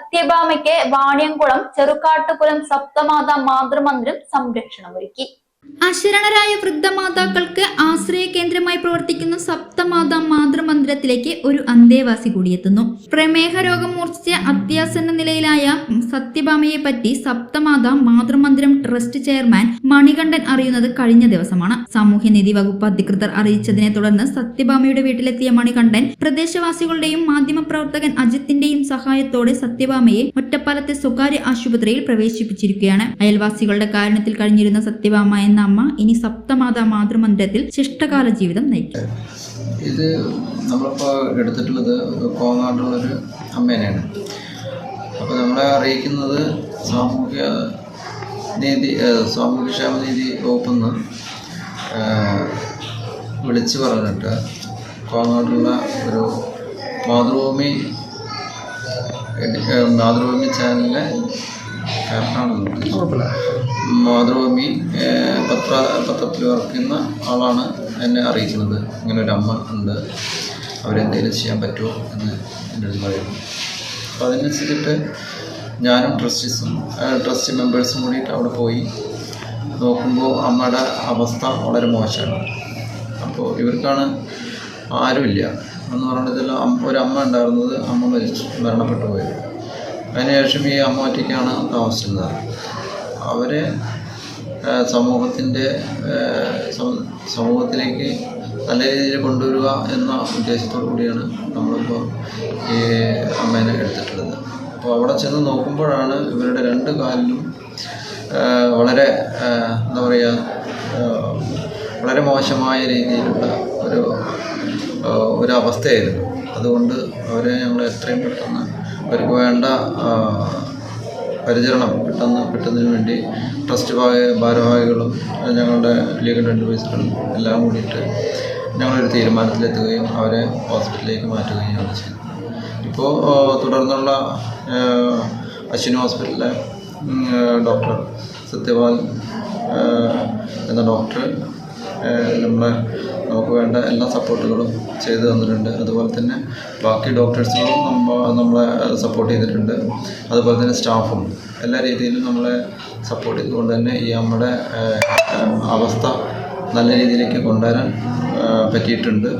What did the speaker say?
സത്യഭാമയ്ക്ക് വാണിയംകുളം ചെറുക്കാട്ടുകുളം സപ്തമാത മാതൃമന്ദിരം സംരക്ഷണമൊരുക്കി. അശരണരായ വൃദ്ധമാതാക്കൾക്ക് ആശ്രയ കേന്ദ്രമായി പ്രവർത്തിക്കുന്ന സപ്തമാത മാതൃമന്ദിരത്തിലേക്ക് ഒരു അന്തേവാസി കൂടിയെത്തുന്നു. പ്രമേഹ രോഗം മൂർച്ഛിച്ച അത്യാസന്ന നിലയിലായ സത്യഭാമയെ പറ്റി സപ്തമാത മാതൃമന്ദിരം ട്രസ്റ്റ് ചെയർമാൻ മണികണ്ഠൻ അറിയുന്നത് കഴിഞ്ഞ ദിവസമാണ്. സാമൂഹ്യനീതി വകുപ്പ് അധികൃതർ അറിയിച്ചതിനെ തുടർന്ന് സത്യഭാമയുടെ വീട്ടിലെത്തിയ മണികണ്ഠൻ പ്രദേശവാസികളുടെയും മാധ്യമപ്രവർത്തകൻ അജിത്തിന്റെയും സഹായത്തോടെ സത്യഭാമയെ ഒറ്റപ്പാലത്തെ സ്വകാര്യ ആശുപത്രിയിൽ പ്രവേശിപ്പിച്ചിരിക്കുകയാണ്. അയൽവാസികളുടെ കാരണത്തിൽ കഴിഞ്ഞിരുന്ന സത്യഭാമ എന്ന അമ്മ ഇനി സപ്തമാതാ മാതൃമന്ദിരത്തിൽ ശിഷ്ടകാല ജീവിതം നയിക്കും. ഇത് നമ്മളിപ്പോൾ എടുത്തിട്ടുള്ളത് കോങ്ങാട്ടുള്ളൊരു അമ്മേനെയാണ്. അപ്പോൾ നമ്മളെ അറിയിക്കുന്നത് സാമൂഹ്യ നീതി സാമൂഹ്യക്ഷേമ നീതി വകുപ്പിൽ നിന്ന് വിളിച്ചു പറഞ്ഞിട്ട് കോങ്ങാട്ടുള്ള ഒരു മാതൃഭൂമി മാതൃഭൂമി ചാനലിലെ കാരണമാണ് മാതൃഭൂമി പത്ര പത്രത്തിൽ വർക്ക് ചെയ്യുന്ന ആളാണ് എന്നെ അറിയിക്കുന്നത്. ഇങ്ങനെ ഒരു അമ്മ ഉണ്ട്. അവരെന്തെങ്കിലും ചെയ്യാൻ പറ്റുമോ എന്ന് എന്റെ അടുത്ത് പറയുന്നു. അപ്പോൾ അതിനനുസരിച്ചിട്ട് ഞാനും ട്രസ്റ്റീസും ട്രസ്റ്റ് മെമ്പേഴ്സും കൂടിയിട്ട് അവിടെ പോയി നോക്കുമ്പോൾ അമ്മയുടെ അവസ്ഥ വളരെ മോശമാണ്. അപ്പോൾ ഇവർക്കാണ് ആരുമില്ല. എന്ന് പറയുന്നതിൽ ഒരു അമ്മ ഉണ്ടായിരുന്നത് അമ്മ മരിച്ചു മരണപ്പെട്ടു പോയത് അതിനുശേഷം ഈ അമ്മാറ്റിക്കാണ് താമസിക്കുന്നത് അവർ സമൂഹത്തിന്റെ സമൂഹത്തിലേക്ക് നല്ല രീതിയിൽ കൊണ്ടുവരിക എന്ന ഉദ്ദേശത്തോടു കൂടിയാണ് നമ്മളിപ്പോൾ ഈ അമ്മേനെ എടുത്തിട്ടുള്ളത്. അപ്പോൾ അവിടെ ചെന്ന് നോക്കുമ്പോഴാണ് ഇവരുടെ രണ്ട് കാലിലും വളരെ എന്താ പറയുക വളരെ മോശമായ രീതിയിലുള്ള ഒരു ഒരു അതുകൊണ്ട് അവരെ ഞങ്ങൾ എത്രയും പെട്ടെന്ന് അവർക്ക് വേണ്ട പരിചരണം പെട്ടെന്ന് കിട്ടുന്നതിന് വേണ്ടി ട്രസ്റ്റ് ഭാഗ ഭാരവാഹികളും ഞങ്ങളുടെ ലീഗൽ അഡ്വൈസറും എല്ലാം കൂടിയിട്ട് ഞങ്ങളൊരു തീരുമാനത്തിലെത്തുകയും അവരെ ഹോസ്പിറ്റലിലേക്ക് മാറ്റുകയാണ് ചെയ്തത്. ഇപ്പോൾ തുടർന്നുള്ള അശ്വിനി ഹോസ്പിറ്റലിലെ ഡോക്ടർ സത്യപാൽ എന്ന ഡോക്ടർ ഏഹ് നമ്മളെ നമുക്ക് വേണ്ട എല്ലാ സപ്പോർട്ടുകളും ചെയ്തു തന്നിട്ടുണ്ട്. അതുപോലെ തന്നെ ബാക്കി ഡോക്ടേഴ്സുകളും നമ്മൾ നമ്മളെ സപ്പോർട്ട് ചെയ്തിട്ടുണ്ട്. അതുപോലെ തന്നെ സ്റ്റാഫും. എല്ലാ രീതിയിലും നമ്മളെ സപ്പോർട്ട് ചെയ്തുകൊണ്ട് തന്നെ ഈ നമ്മുടെ അവസ്ഥ നല്ല രീതിയിലേക്ക് കൊണ്ടുവരാൻ പറ്റിയിട്ടുണ്ട്.